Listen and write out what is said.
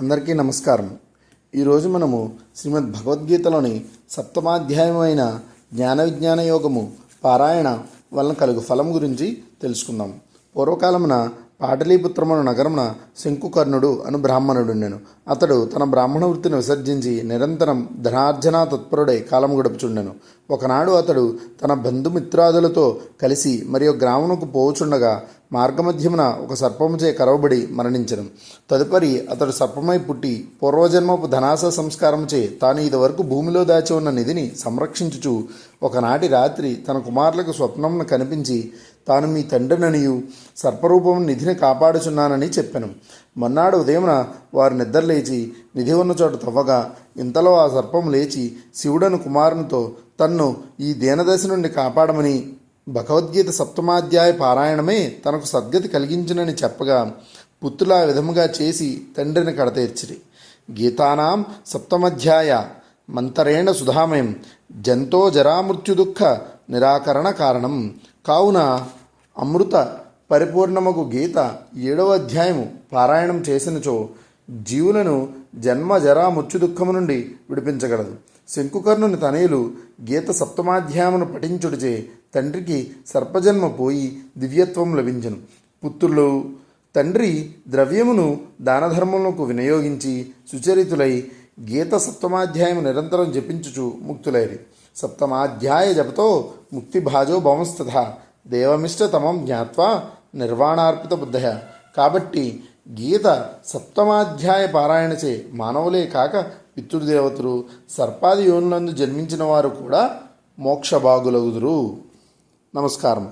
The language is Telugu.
అందరికీ నమస్కారం. ఈరోజు మనము శ్రీమద్ భగవద్గీతలోని సప్తమాధ్యాయమైన జ్ఞాన విజ్ఞాన యోగము పారాయణ వలన కలుగు ఫలం గురించి తెలుసుకుందాం. పూర్వకాలమున పాటలీపుత్రమున నగరమున శంకుకర్ణుడు అను బ్రాహ్మణుడుండెను. అతడు తన బ్రాహ్మణ వృత్తిని విసర్జించి నిరంతరం ధనార్జన తత్పరుడై కాలం గడుపుచుండెను. ఒకనాడు అతడు తన బంధుమిత్రాదులతో కలిసి మరియు గ్రామమునకు పోవుచుండగా మార్గమధ్యమున ఒక సర్పముచే కరవబడి మరణించను. తదుపరి అతడు సర్పమై పుట్టి పూర్వజన్మపు ధనాస సంస్కారముచే తాను ఇదివరకు భూమిలో దాచి ఉన్న నిధిని సంరక్షించుచు ఒకనాటి రాత్రి తన కుమారులకు స్వప్నమును కనిపించి తాను మీ తండ్రిననియు సర్పరూపము నిధిని కాపాడుచున్నానని చెప్పాను. మొన్నాడు ఉదయమున వారు నిద్రలేచి నిధి ఉన్న చోట తవ్వగా ఇంతలో ఆ సర్పం లేచి శివుడను కుమారునితో తన్ను ఈ దీనదశ నుండి కాపాడమని భగవద్గీత సప్తమాధ్యాయ పారాయణమే తనకు సద్గతి కలిగించునని చెప్పగా పుత్తుల విధముగా చేసి తండ్రిని కడతీర్చిరి. గీతానాం సప్తమధ్యాయ మంతరేణ సుధామయం జంతో జరామృత్యు దుఃఖ నిరాకరణ కారణం. కావున అమృత పరిపూర్ణముకు గీత ఏడవ అధ్యాయము పారాయణం చేసినచో జీవులను జన్మ జరా మృత్యు దుఃఖము నుండి విడిపించగలదు. శంకుకర్ణుని తనయులు గీత సప్తమాధ్యాయమును పఠించుడిచే తండ్రికి సర్పజన్మ పోయి దివ్యత్వం లభించను. పుత్రులు తండ్రి ద్రవ్యమును దానధర్మములకు వినియోగించి సుచరితులై గీత సప్తమాధ్యాయం నిరంతరం జపించుచు ముక్తులైరి. సప్తమాధ్యాయ జపతో ముక్తిభాజో భవంస్తథ దేవమిష్టతమం జ్ఞాత్వా నిర్వాణార్పిత బుద్ధయ. కాబట్టి గీత సప్తమాధ్యాయ పారాయణచే మానవులే కాక పితృదేవతలు సర్పాది యోనులందు జన్మించిన వారు కూడా మోక్షభాగులగుదురు నమస్కారం